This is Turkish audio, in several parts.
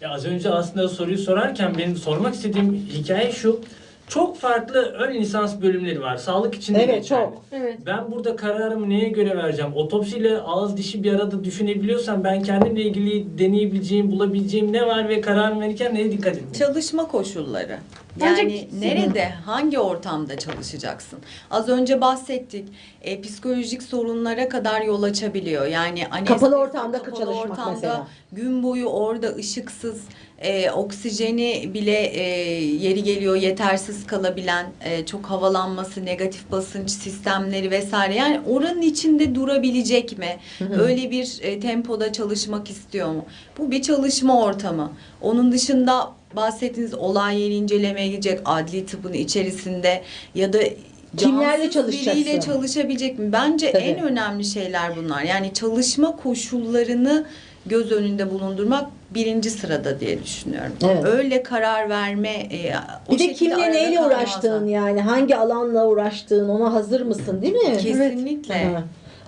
Ya az önce aslında soruyu sorarken benim sormak istediğim hikaye şu. Çok farklı ön lisans bölümleri var. Sağlık için de Evet, geçerli. çok. Evet. Ben burada kararımı neye göre vereceğim? Otopsiyle ağız dişi bir arada düşünebiliyorsam ben kendimle ilgili deneyebileceğim, bulabileceğim ne var ve kararımı verirken neye dikkat edeyim? Çalışma koşulları. Bence- Yani nerede, hangi ortamda çalışacaksın? Az önce bahsettik. E, psikolojik sorunlara kadar yol açabiliyor. Yani anestezi, Kapalı ortamda kapalı çalışmak ortamda mesela. gün boyu orada ışıksız, e, oksijeni bile e, yeri geliyor yetersiz kalabilen, e, çok havalanması, negatif basınç sistemleri vesaire. Yani oranın içinde durabilecek mi? Öyle bir e, tempoda çalışmak istiyor mu? Bu bir çalışma ortamı. Onun dışında bahsettiğiniz olay yeri incelemeye gidecek adli tıbbın içerisinde ya da Kimlerle çalışacaksın? biriyle çalışabilecek mi? Bence Tabii. en önemli şeyler bunlar. Yani çalışma koşullarını göz önünde bulundurmak birinci sırada diye düşünüyorum. Evet. Öyle karar verme e, o Bir de kimle neyle uğraştığın yani hangi alanla uğraştığın ona hazır mısın değil mi? Kesinlikle. Hı.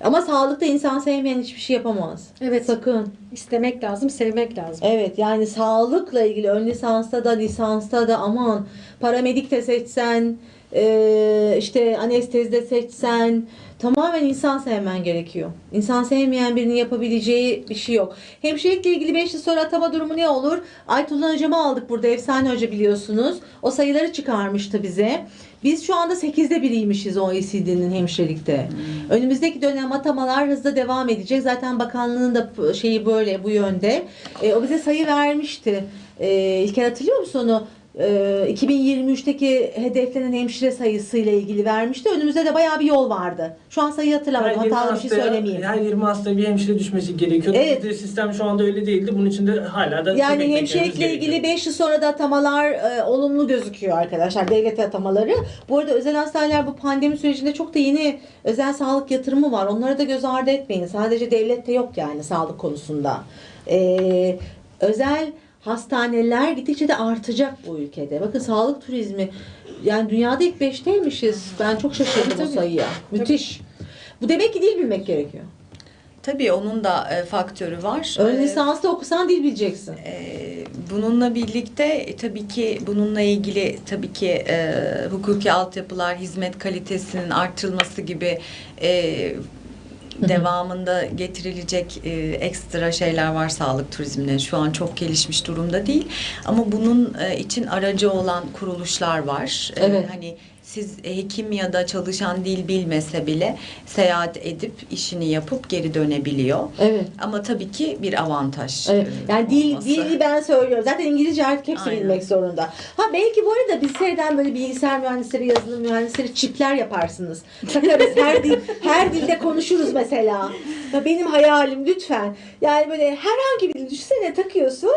Ama sağlıkta insan sevmeyen hiçbir şey yapamaz. Evet. Sakın. İstemek lazım, sevmek lazım. Evet yani sağlıkla ilgili ön lisansta da lisansta da aman paramedik de seçsen eee, işte anestezi de seçsen tamamen insan sevmen gerekiyor. İnsan sevmeyen birinin yapabileceği bir şey yok. Hemşirelikle ilgili 5 yıl sonra atama durumu ne olur? Aytullah hocamı aldık burada efsane hoca biliyorsunuz. O sayıları çıkarmıştı bize. Biz şu anda 8'de biriymişiz OECD'nin hemşirelikte. Önümüzdeki dönem atamalar hızla devam edecek. Zaten bakanlığın da şeyi böyle bu yönde. E, o bize sayı vermişti. E, İlker hatırlıyor musun onu? E, 2023'teki hedeflenen hemşire sayısıyla ilgili vermişti. Önümüzde de bayağı bir yol vardı. Şu an sayı hatırlamadım. Hatalı bir şey söylemeyeyim. Her 20 hastaya bir hemşire düşmesi gerekiyordu. Evet. Bizde sistem şu anda öyle değildi. Bunun için de hala da Yani hemşirelikle ilgili gerekiyor. 5 yıl sonra da atamalar e, olumlu gözüküyor arkadaşlar. Devlet atamaları. Bu arada özel hastaneler bu pandemi sürecinde çok da yeni özel sağlık yatırımı var. Onları da göz ardı etmeyin. Sadece devlette yok yani sağlık konusunda. E, özel hastaneler gittikçe de artacak bu ülkede. Bakın sağlık turizmi yani dünyada ilk beşteymişiz. Ben çok şaşırdım o sayıya. Müthiş. Bu demek ki dil bilmek gerekiyor. Tabii onun da e, faktörü var. Ön E, lisansta okusan dil bileceksin. Ee, Bununla birlikte e, tabii ki bununla ilgili tabii ki e, hukuki altyapılar, hizmet kalitesinin artırılması gibi e, devamında getirilecek e, ekstra şeyler var sağlık turizmine. Şu an çok gelişmiş durumda değil. Ama bunun e, için aracı olan kuruluşlar var. E, Evet. Hani siz hekim ya da çalışan dil bilmese bile seyahat edip işini yapıp geri dönebiliyor. Evet. Ama tabii ki bir avantaj. Evet. e, Yani dil, olması. dili ben söylüyorum. Zaten İngilizce artık hepsi Aynen. bilmek zorunda. Ha belki bu arada bilgisayardan böyle bilgisayar mühendisleri, yazılım mühendisleri çipler yaparsınız. Takarız her dil, her dilde konuşuruz mesela. Ya benim hayalim lütfen. Yani böyle herhangi bir dil düşünsene takıyorsun.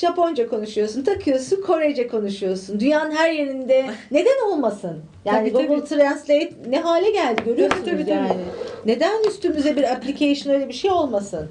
Japonca konuşuyorsun, takıyorsun, Korece konuşuyorsun. Dünyanın her yerinde neden olmasın? Yani Tabii, Google Translate ne hale geldi görüyorsunuz Tabii, tabii, yani. tabii. Neden üstümüze bir application öyle bir şey olmasın?